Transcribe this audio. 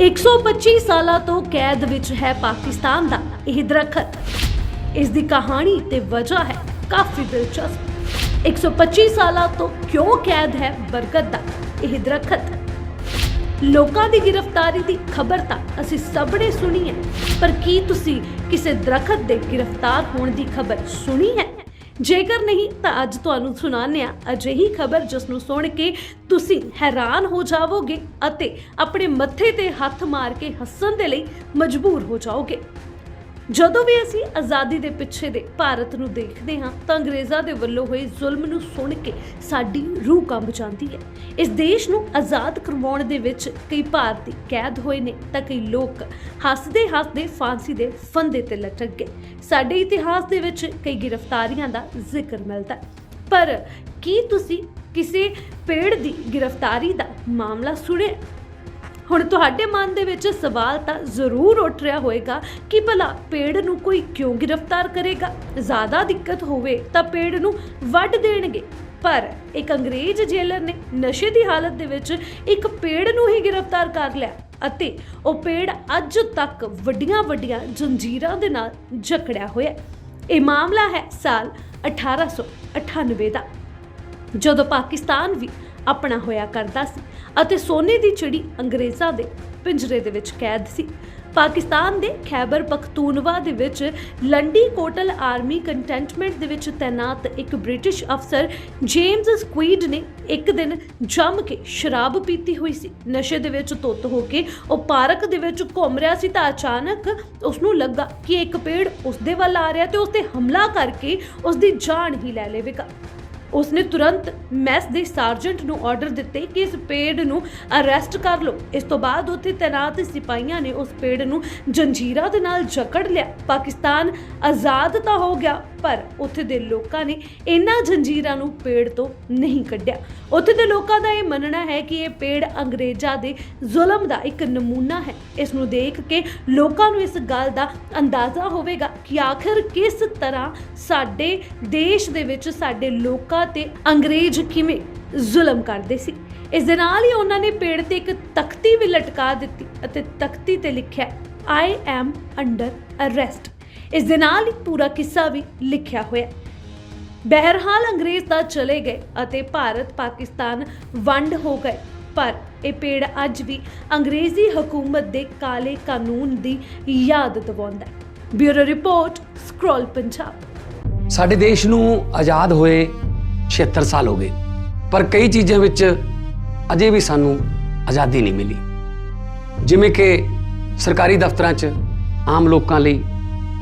125 ਸਾਲਾਂ ਤੋਂ ਕੈਦ ਵਿੱਚ ਹੈ ਪਾਕਿਸਤਾਨ ਦਾ ਇਹ ਦਰਖਤ। ਇਸ ਦੀ ਕਹਾਣੀ ਤੇ ਵਜ੍ਹਾ ਹੈ ਕਾਫੀ ਦਿਲਚਸਪ। 125 ਸਾਲਾਂ ਤੋਂ ਕਿਉਂ ਕੈਦ ਹੈ ਬਰਕਤ ਦਾ ਇਹ ਦਰਖਤ? ਲੋਕਾਂ ਦੀ ਗ੍ਰਿਫਤਾਰੀ ਦੀ ਖਬਰ ਤਾਂ ਅਸੀਂ ਸਭ ਨੇ ਸੁਣੀ ਹੈ। ਪਰ ਕੀ ਤੁਸੀਂ ਕਿਸੇ ਦਰਖਤ ਦੇ ਗ੍ਰਿਫਤਾਰ ਹੋਣ ਦੀ ਖਬਰ ਸੁਣੀ ਹੈ? ਜੇਕਰ ਨਹੀਂ, ਤਾਂ ਅੱਜ ਤੁਹਾਨੂੰ ਸੁਣਾਉਂਦੇ ਹਾਂ ਅਜਿਹੀ ਖਬਰ ਜਿਸ ਨੂੰ ਸੁਣ ਕੇ ਤੁਸੀਂ ਹੈਰਾਨ ਹੋ ਜਾਵੋਗੇ ਅਤੇ ਆਪਣੇ ਮੱਥੇ ਤੇ ਹੱਥ ਮਾਰ ਕੇ ਹੱਸਣ ਦੇ ਲਈ ਮਜਬੂਰ ਹੋ ਜਾਓਗੇ। ਜਦੋਂ ਵੀ ਅਸੀਂ ਆਜ਼ਾਦੀ ਦੇ ਪਿੱਛੇ ਦੇ ਭਾਰਤ ਨੂੰ ਦੇਖਦੇ ਹਾਂ, ਤਾਂ ਅੰਗਰੇਜ਼ਾਂ ਦੇ ਵੱਲੋਂ ਹੋਏ ਜ਼ੁਲਮ ਨੂੰ ਸੁਣ ਕੇ ਸਾਡੀ ਰੂਹ ਕੰਬ ਜਾਂਦੀ ਹੈ। ਇਸ ਦੇਸ਼ ਨੂੰ ਆਜ਼ਾਦ ਕਰਵਾਉਣ ਦੇ ਵਿੱਚ ਕਈ ਭਾਰਤੀ ਕੈਦ ਹੋਏ ਨੇ, ਤਾਂ ਕਈ ਲੋਕ ਹੱਸਦੇ ਹੱਸਦੇ ਫਾਂਸੀ ਦੇ ਫੰਦੇ ਤੇ ਲਟਕ ਗਏ। ਸਾਡੇ ਇਤਿਹਾਸ ਦੇ ਵਿੱਚ ਕਈ ਗ੍ਰਿਫਤਾਰੀਆਂ ਦਾ ਜ਼ਿਕਰ ਮਿਲਦਾ ਹੈ। ਪਰ ਕੀ ਤੁਸੀਂ ਕਿਸੇ ਪੇੜ ਦੀ ਗ੍ਰਿਫਤਾਰੀ ਦਾ ਮਾਮਲਾ ਸੁਣਿਆ? ਹੁਣ ਤੁਹਾਡੇ ਮਨ ਦੇ ਵਿੱਚ ਸਵਾਲ ਤਾਂ ਜ਼ਰੂਰ ਉੱਠ ਰਿਹਾ ਹੋਵੇਗਾ ਕਿ ਭਲਾ ਪੇੜ ਨੂੰ ਕੋਈ ਕਿਉਂ ਗ੍ਰਿਫਤਾਰ ਕਰੇਗਾ? ਜ਼ਿਆਦਾ ਦਿੱਕਤ ਹੋਵੇ ਤਾਂ ਪੇੜ ਨੂੰ ਵੱਢ ਦੇਣਗੇ। ਪਰ ਇੱਕ ਅੰਗਰੇਜ਼ ਜੇਲਰ ਨੇ ਨਸ਼ੇ ਦੀ ਹਾਲਤ ਦੇ ਵਿੱਚ ਇੱਕ ਪੇੜ ਨੂੰ ਹੀ ਗ੍ਰਿਫਤਾਰ ਕਰ ਲਿਆ ਅਤੇ ਉਹ ਪੇੜ ਅੱਜ ਤੱਕ ਵੱਡੀਆਂ ਵੱਡੀਆਂ ਜੰਜੀਰਾਂ ਦੇ ਨਾਲ ਜਕੜਿਆ ਹੋਇਆ ਇਹ ਮਾਮਲਾ ਹੈ ਸਾਲ 1898 ਦਾ। ਜਦੋਂ ਪਾਕਿਸਤਾਨ ਵੀ ਆਪਣਾ ਹੋਇਆ ਕਰਦਾ ਸੀ ਅਤੇ ਸੋਨੇ ਦੀ ਚਿੜੀ ਅੰਗਰੇਜ਼ਾਂ ਦੇ ਪਿੰਜਰੇ ਦੇ ਵਿੱਚ ਕੈਦ ਸੀ। ਪਾਕਿਸਤਾਨ ਦੇ ਖੈਬਰ ਪਖਤੂਨਵਾ ਦੇ ਵਿੱਚ ਲੰਡੀ ਕੋਟਲ ਆਰਮੀ ਕੰਟੈਂਟਮੈਂਟ ਦੇ ਵਿੱਚ ਤੈਨਾਤ ਇੱਕ ਬ੍ਰਿਟਿਸ਼ ਅਫਸਰ ਜੇਮਸ ਸਕੁਈਡ ਨੇ ਇੱਕ ਦਿਨ ਜੰਮ ਕੇ ਸ਼ਰਾਬ ਪੀਤੀ ਹੋਈ ਸੀ। ਨਸ਼ੇ ਦੇ ਵਿੱਚ ਧੁੱਤ ਹੋ ਕੇ ਉਹ ਪਾਰਕ ਦੇ ਵਿੱਚ ਘੁੰਮ ਰਿਹਾ ਸੀ ਤਾਂ ਅਚਾਨਕ ਉਸ ਨੂੰ ਲੱਗਾ ਕਿ ਇੱਕ ਪੇੜ ਉਸ ਦੇ ਵੱਲ ਆ ਰਿਹਾ ਤੇ ਉਸ ਤੇ ਹਮਲਾ ਕਰਕੇ ਉਸ ਦੀ ਜਾਨ ਹੀ ਲੈ ਲਵੇਗਾ। ਉਸਨੇ ਤੁਰੰਤ ਮੈਸ ਦੇ ਸਰਜੈਂਟ ਨੂੰ ਆਰਡਰ ਦਿੱਤੇ ਕਿ ਇਸ ਪੇੜ ਨੂੰ ਅਰੈਸਟ ਕਰ ਲਓ। ਇਸ ਤੋਂ ਬਾਅਦ ਉੱਥੇ ਤੈਨਾਤ ਸਿਪਾਹੀਆਂ ਨੇ ਉਸ ਪੇੜ ਨੂੰ ਜੰਜੀਰਾਂ ਦੇ ਨਾਲ ਜਕੜ ਲਿਆ। ਪਾਕਿਸਤਾਨ ਆਜ਼ਾਦ ਤਾਂ ਹੋ ਗਿਆ। ਪਰ ਉੱਥੇ ਦੇ ਲੋਕਾਂ ਨੇ ਇਹਨਾਂ ਜੰਜੀਰਾਂ ਨੂੰ ਪੇੜ ਤੋਂ ਨਹੀਂ ਕੱਢਿਆ। ਉੱਥੇ ਦੇ ਲੋਕਾਂ ਦਾ ਇਹ ਮੰਨਣਾ ਹੈ ਕਿ ਇਹ ਪੇੜ ਅੰਗਰੇਜ਼ਾਂ ਦੇ ਜ਼ੁਲਮ ਦਾ ਇੱਕ ਨਮੂਨਾ ਹੈ। ਇਸ ਨੂੰ ਦੇਖ ਕੇ ਲੋਕਾਂ ਨੂੰ ਇਸ ਗੱਲ ਦਾ ਅੰਦਾਜ਼ਾ ਹੋਵੇਗਾ ਕਿ ਆਖਰ ਕਿਸ ਤਰ੍ਹਾਂ ਸਾਡੇ ਦੇਸ਼ ਦੇ ਵਿੱਚ ਸਾਡੇ ਲੋਕਾਂ ਤੇ ਅੰਗਰੇਜ਼ ਕਿਵੇਂ ਜ਼ੁਲਮ ਕਰਦੇ ਸੀ। ਇਸ ਦੇ ਨਾਲ ਹੀ ਉਹਨਾਂ ਨੇ ਪੇੜ ਤੇ ਇੱਕ ਤਖਤੀ ਵੀ ਲਟਕਾ ਦਿੱਤੀ ਅਤੇ ਤਖਤੀ ਤੇ ਲਿਖਿਆ ਆਈ ਐਮ ਅੰਡਰ ਅਰੈਸਟ ਇਸ ਦੇ ਨਾਲ ਹੀ ਪੂਰਾ ਕਿੱਸਾ ਵੀ ਲਿਖਿਆ ਹੋਇਆ ਹੈ। ਬਹਿਰਹਾਲ ਅੰਗਰੇਜ਼ ਤਾਂ ਚਲੇ ਗਏ ਅਤੇ ਭਾਰਤ ਪਾਕਿਸਤਾਨ ਵੰਡ ਹੋ ਗਏ। ਪਰ ਇਹ ਪੇੜ ਅੱਜ ਵੀ ਅੰਗਰੇਜ਼ੀ ਹਕੂਮਤ ਦੇ ਕਾਲੇ ਕਾਨੂੰਨ ਦੀ ਯਾਦ ਦਿਵਾਉਂਦਾ ਹੈ। Bureau report, scroll Punjab. ਸਾਡੇ ਦੇਸ਼ ਨੂੰ ਆਜ਼ਾਦ ਹੋਏ 76 ਸਾਲ ਹੋ ਗਏ, ਪਰ ਕਈ ਚੀਜ਼ਾਂ ਵਿੱਚ ਅਜੇ ਵੀ ਸਾਨੂੰ ਆਜ਼ਾਦੀ ਨਹੀਂ ਮਿਲੀ। ਜਿਵੇਂ ਕਿ ਸਰਕਾਰੀ ਦਫ਼ਤਰਾਂ 'ਚ ਆਮ ਲੋਕਾਂ ਲਈ